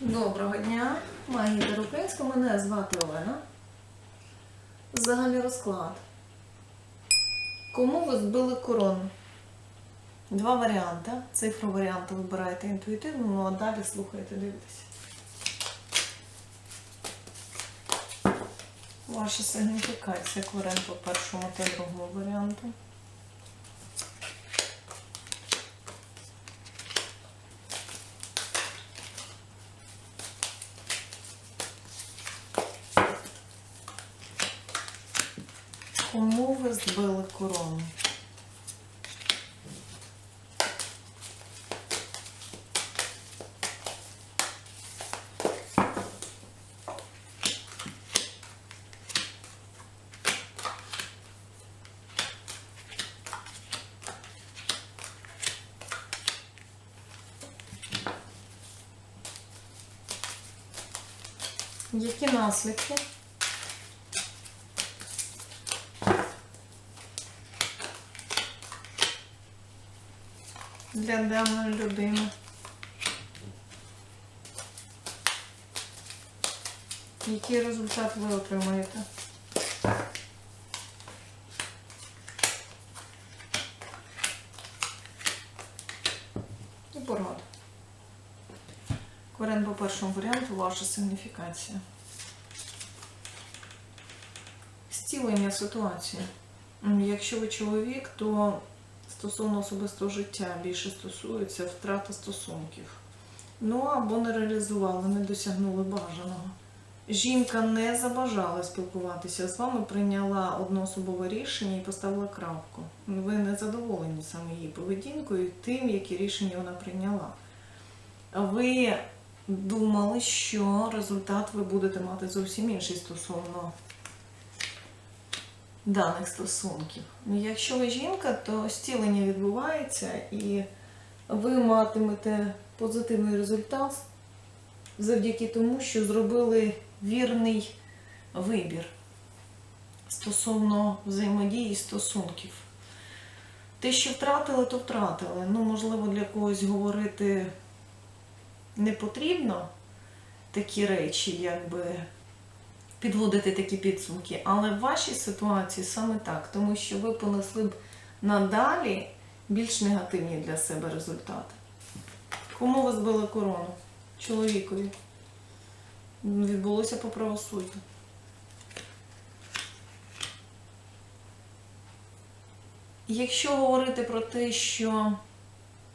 Доброго дня, магія Дарупинська. Мене звати Олена. Загальний розклад. Кому ви збили корону? Два варіанти. Цифру варіанту вибираєте інтуїтивно, ну а далі слухайте, дивитесь. Ваша сигніфікація кварен по першому та другому варіанту. Кому ви збили корону? Які наслідки? Для даної людини. Який результат ви отримаєте? І порада. Корен по першому варіанту ваша сигніфікація. Зцілення ситуації. Якщо ви чоловік, то стосовно особистого життя більше стосується втрата стосунків. Ну або не реалізували, не досягнули бажаного. Жінка не забажала спілкуватися з вами, прийняла одноособове рішення і поставила крапку. Ви не задоволені саме її поведінкою, тим, які рішення вона прийняла. Ви думали, що результат ви будете мати зовсім інший стосовно даних стосунків. Ну, Якщо ви жінка, то зцілення відбувається і ви матимете позитивний результат завдяки тому, що зробили вірний вибір стосовно взаємодії стосунків. Те, що втратили, то втратили. Ну, можливо, для когось говорити не потрібно такі речі, якби підводити такі підсумки, але в вашій ситуації саме так, тому що ви понесли б надалі більш негативні для себе результати. Кому ви збили корону? Чоловікові. Відбулося по правосуддю. Якщо говорити про те, що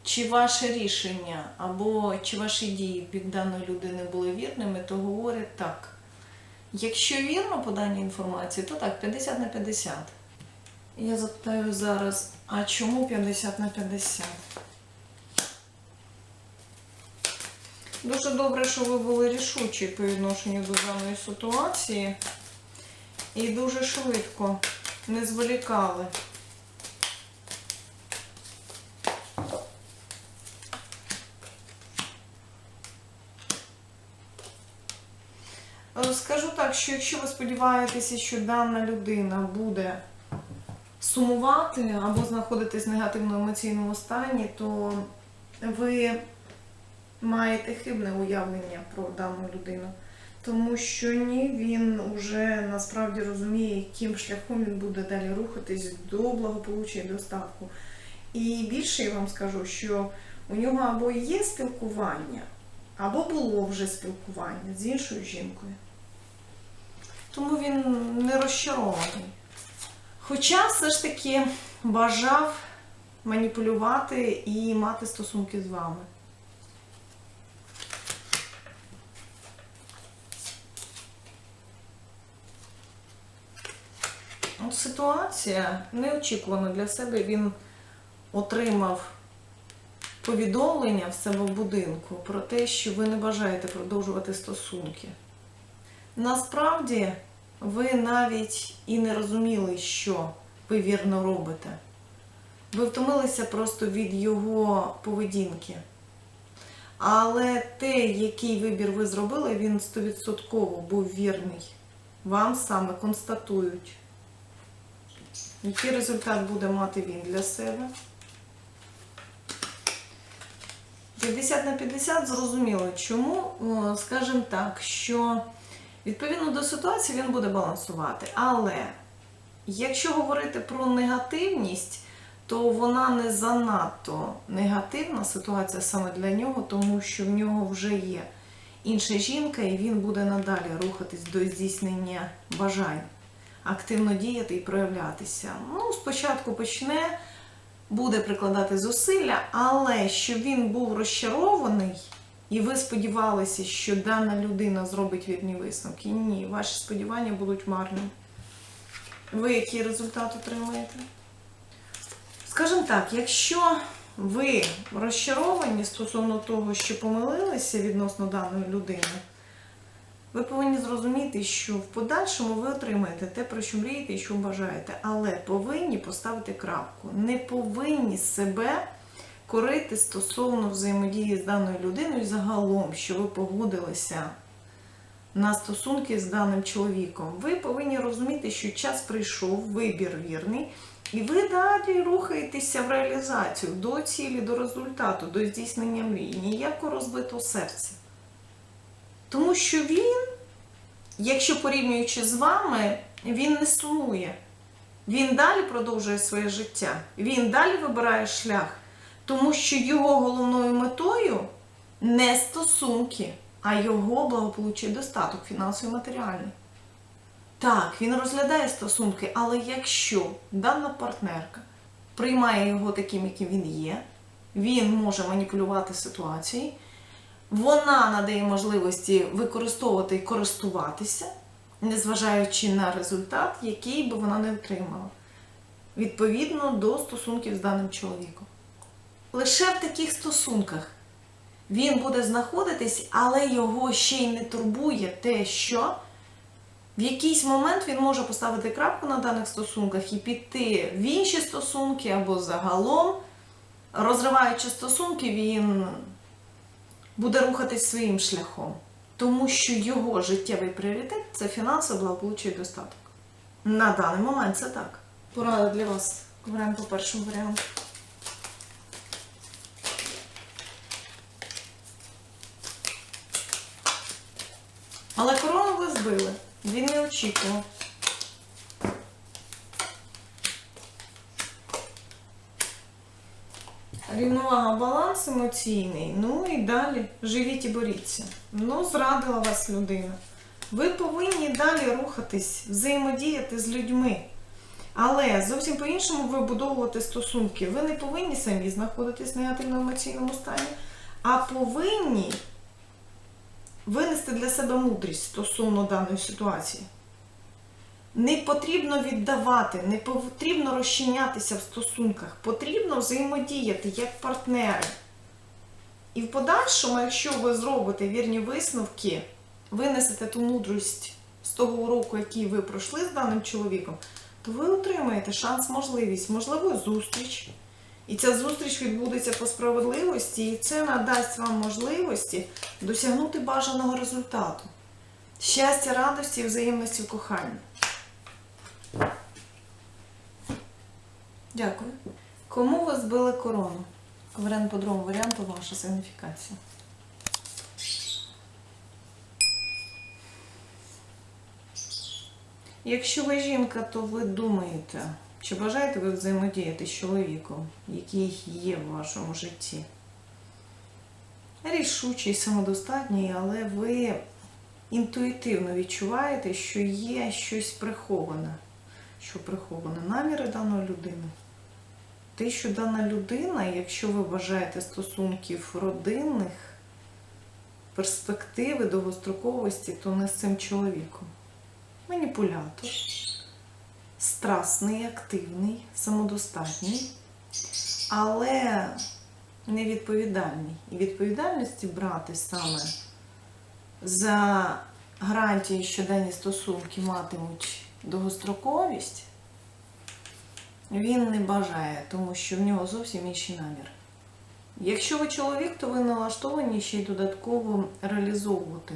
чи ваше рішення або чи ваші дії від даної людини були вірними, то говорять так. Якщо вірно по даній інформації, то так, 50 на 50. Я запитаю зараз, а чому 50 на 50? Дуже добре, що ви були рішучі по відношенню до даної ситуації і дуже швидко не зволікали. Скажу так, що якщо ви сподіваєтеся, що дана людина буде сумувати або знаходитись в негативному емоційному стані, то ви маєте хибне уявлення про дану людину. Тому що ні, він вже насправді розуміє, яким шляхом він буде далі рухатись до благополуччя і достатку. І більше я вам скажу, що у нього або є спілкування, або було вже спілкування з іншою жінкою. Тому він не розчарований. Хоча все ж таки бажав маніпулювати і мати стосунки з вами. От ситуація неочікувано для себе. Він отримав повідомлення в себе в будинку про те, що ви не бажаєте продовжувати стосунки. Насправді, ви навіть і не розуміли, що ви вірно робите. Ви втомилися просто від його поведінки. Але те, який вибір ви зробили, він стовідсотково був вірний. Вам саме констатують, який результат буде мати він для себе. 50 на 50 зрозуміло. Чому? Скажімо так, що відповідно до ситуації він буде балансувати. Але якщо говорити про негативність, то вона не занадто негативна ситуація саме для нього, тому що в нього вже є інша жінка, і він буде надалі рухатись до здійснення бажань, активно діяти і проявлятися. Ну, спочатку почне, буде прикладати зусилля, але щоб він був розчарований, і ви сподівалися, що дана людина зробить вірні висновки. Ні, ваші сподівання будуть марними. Ви який результат отримаєте? Скажімо так, якщо ви розчаровані стосовно того, що помилилися відносно даної людини, ви повинні зрозуміти, що в подальшому ви отримаєте те, про що мрієте і що бажаєте, але повинні поставити крапку. Не повинні себе корити стосовно взаємодії з даною людиною загалом, що ви погодилися на стосунки з даним чоловіком. Ви повинні розуміти, що час прийшов, вибір вірний, і ви далі рухаєтеся в реалізацію до цілі, до результату, до здійснення мрії, ніякого розбитого серця. Тому що він, якщо порівнюючи з вами, він не сумує. Він далі продовжує своє життя, він далі вибирає шлях, тому що його головною метою не стосунки, а його благополуччя і достаток фінансовий матеріальний. Так, він розглядає стосунки, але якщо дана партнерка приймає його таким, яким він є, він може маніпулювати ситуацією, вона надає можливості використовувати і користуватися, незважаючи на результат, який би вона не отримала, відповідно до стосунків з даним чоловіком. Лише в таких стосунках він буде знаходитись, але його ще й не турбує те, що в якийсь момент він може поставити крапку на даних стосунках і піти в інші стосунки або загалом, розриваючи стосунки, він буде рухатись своїм шляхом. Тому що його життєвий пріоритет це фінансове благополуччя і достаток. На даний момент це так. Порада для вас. Варіант по першому варіанту. Але корону ви збили. Він не очікував. Рівновага, баланс емоційний. Ну і далі живіть і боріться. Ну, зрадила вас людина. Ви повинні далі рухатись, взаємодіяти з людьми. Але зовсім по-іншому вибудовувати стосунки. Ви не повинні самі знаходитись в негативно-емоційному стані, а повинні винести для себе мудрість стосовно даної ситуації. Не потрібно віддавати, не потрібно розчинятися в стосунках, потрібно взаємодіяти як партнери. І в подальшому, якщо ви зробите вірні висновки, винесете ту мудрість з того уроку, який ви пройшли з даним чоловіком, то ви отримаєте шанс, можливість, можливо, зустріч. І ця зустріч відбудеться по справедливості, і це надасть вам можливості досягнути бажаного результату. Щастя, радості і взаємності в коханні. Дякую. Кому ви збили корону? Варіант по другому варіанту ваша сигніфікація. Якщо ви жінка, то ви думаєте, чи бажаєте ви взаємодіяти з чоловіком, який є в вашому житті? Рішучий, самодостатній, але ви інтуїтивно відчуваєте, що є щось приховане. Що приховане наміри даної людини. Те, що дана людина, якщо ви бажаєте стосунків родинних, перспективи, довгостроковості, то не з цим чоловіком. Маніпулятор, страсний, активний, самодостатній, але невідповідальний. І відповідальності брати саме за гарантії, що дані стосунки матимуть довгостроковість, він не бажає, тому що в нього зовсім інший намір. Якщо ви чоловік, то ви налаштовані ще й додатково реалізовувати.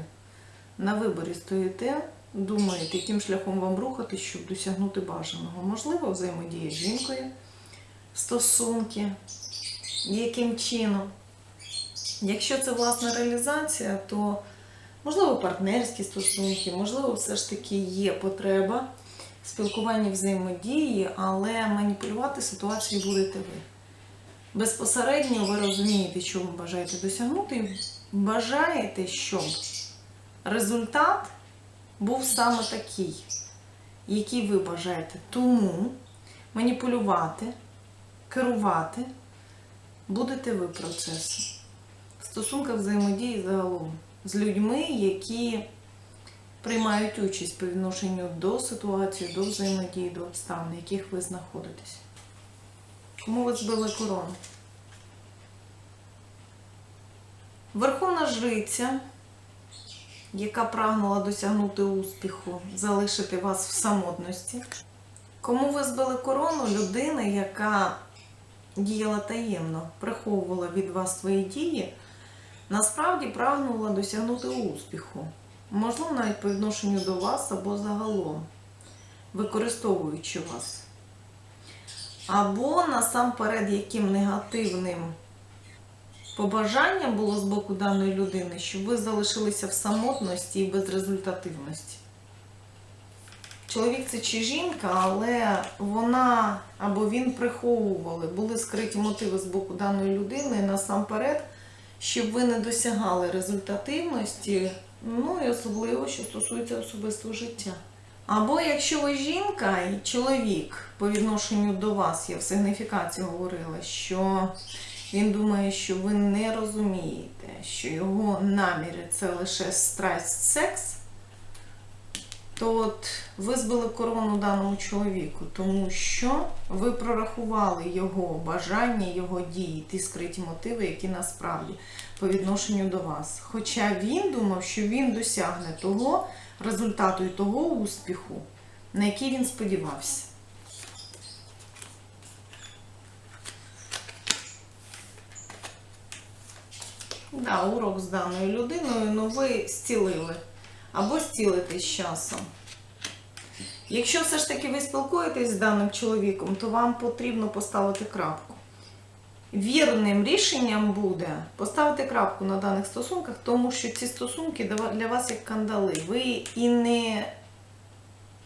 На виборі стоїте, думаєте, яким шляхом вам рухати, щоб досягнути бажаного. Можливо, взаємодія з жінкою, стосунки, яким чином. Якщо це власна реалізація, то можливо партнерські стосунки, можливо, все ж таки є потреба спілкування взаємодії, але маніпулювати ситуацією будете ви. Безпосередньо ви розумієте, що ви бажаєте досягнути, бажаєте, щоб результат був саме такий, який ви бажаєте. Тому маніпулювати, керувати будете ви процесом. В стосунках взаємодії загалом з людьми, які приймають участь по відношенню до ситуації, до взаємодії, до обставин, в яких ви знаходитесь. Кому ви збили корону? Верховна жриця, яка прагнула досягнути успіху, залишити вас в самотності. Кому ви збили корону? Людина, яка діяла таємно, приховувала від вас свої дії, насправді прагнула досягнути успіху. Можливо, навіть по відношенню до вас або загалом, використовуючи вас. Або насамперед яким негативним побажанням було з боку даної людини, щоб ви залишилися в самотності і безрезультативності. Чоловік це чи жінка, але вона або він приховували, були скриті мотиви з боку даної людини насамперед, щоб ви не досягали результативності, ну і особливо, що стосується особистого життя. Або якщо ви жінка і чоловік по відношенню до вас, я в сигніфікації говорила, що він думає, що ви не розумієте, що його наміри це лише страсть, секс, то от ви збили корону даному чоловіку, тому що ви прорахували його бажання, його дії, ті скриті мотиви, які насправді по відношенню до вас. Хоча він думав, що він досягне того результату і того успіху, на який він сподівався. Да, урок з даною людиною, ну ви зцілили. Або зцілите з часом. Якщо все ж таки ви спілкуєтесь з даним чоловіком, то вам потрібно поставити крапку. Вірним рішенням буде поставити крапку на даних стосунках, тому що ці стосунки для вас як кандали. Ви і не.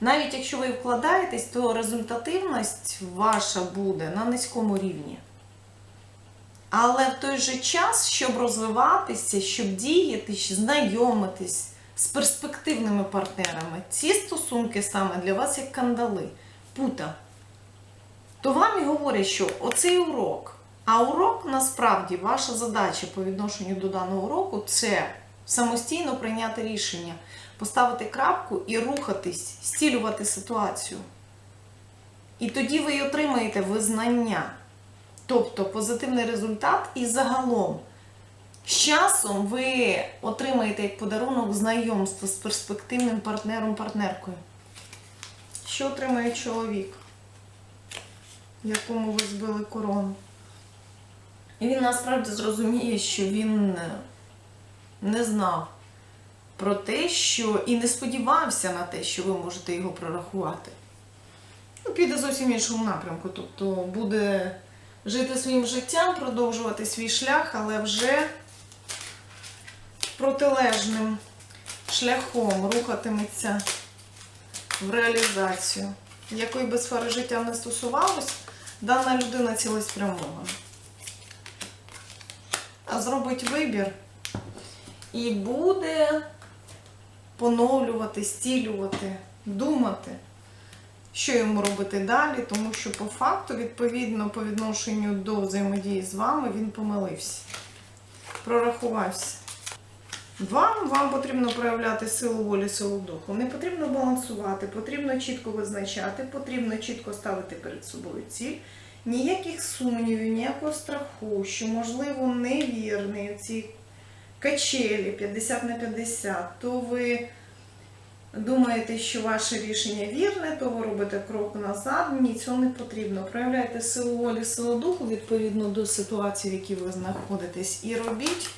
Навіть якщо ви вкладаєтесь, то результативність ваша буде на низькому рівні. Але в той же час, щоб розвиватися, щоб діяти, знайомитись з перспективними партнерами, ці стосунки саме для вас як кандали, пута, то вам і говорять, що оцей урок. А урок насправді ваша задача по відношенню до даного уроку це самостійно прийняти рішення, поставити крапку і рухатись, стілювати ситуацію. І тоді ви отримаєте визнання. Тобто позитивний результат і загалом. З часом ви отримаєте як подарунок знайомство з перспективним партнером-партнеркою. Що отримає чоловік, якому ви збили корону? І він насправді зрозуміє, що він не знав про те, що і не сподівався на те, що ви можете його прорахувати. Ну, піде зовсім іншому напрямку. Тобто буде жити своїм життям, продовжувати свій шлях, але вже протилежним шляхом рухатиметься в реалізацію. Якої би сфери життя не стосувалось, дана людина цілеспрямована. Зробить вибір і буде поновлювати, стілювати, думати що йому робити далі, тому що по факту, відповідно, по відношенню до взаємодії з вами, він помилився, прорахувався. Вам вам потрібно проявляти силу волі, силу духу. Не потрібно балансувати, потрібно чітко визначати, потрібно чітко ставити перед собою ціль. Ніяких сумнівів, ніякого страху, що, можливо, невірний ці качелі 50 на 50, то ви думаєте, що ваше рішення вірне, то ви робите крок назад. Ні, цього не потрібно. Проявляйте силу волі, силу духу відповідно до ситуації, в якій ви знаходитесь, і робіть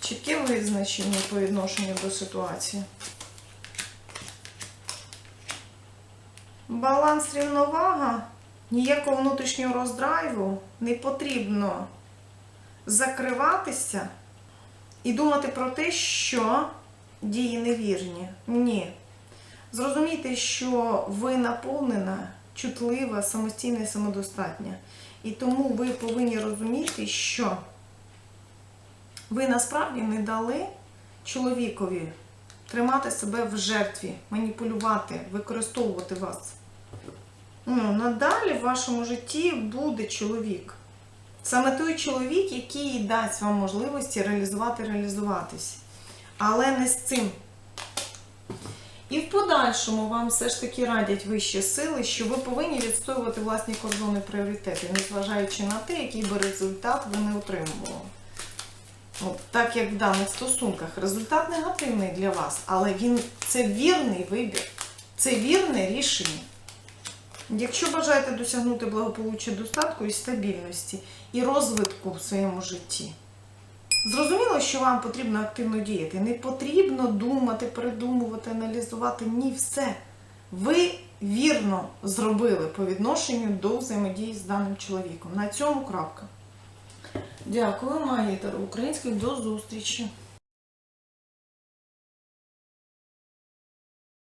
чітке визначення по відношенню до ситуації. Баланс рівновага, ніякого внутрішнього роздрайву не потрібно закриватися і думати про те, що дії невірні. Ні. Зрозумійте, що ви наповнена, чутлива, самостійна і самодостатня. І тому ви повинні розуміти, що ви насправді не дали чоловікові тримати себе в жертві, маніпулювати, використовувати вас. Ну, надалі в вашому житті буде чоловік. Саме той чоловік, який дасть вам можливості реалізувати, реалізуватись. Але не з цим. І в подальшому вам все ж таки радять вищі сили, що ви повинні відстоювати власні кордони пріоритети, незважаючи на те, який би результат ви не отримували. От, так як в даних стосунках результат негативний для вас, але він це вірний вибір, це вірне рішення. Якщо бажаєте досягнути благополуччя достатку і стабільності і розвитку в своєму житті, зрозуміло, що вам потрібно активно діяти. Не потрібно думати, придумувати, аналізувати. Ні, все. Ви вірно зробили по відношенню до взаємодії з даним чоловіком. На цьому крапка. Дякую, Магія Таро Українських. До зустрічі.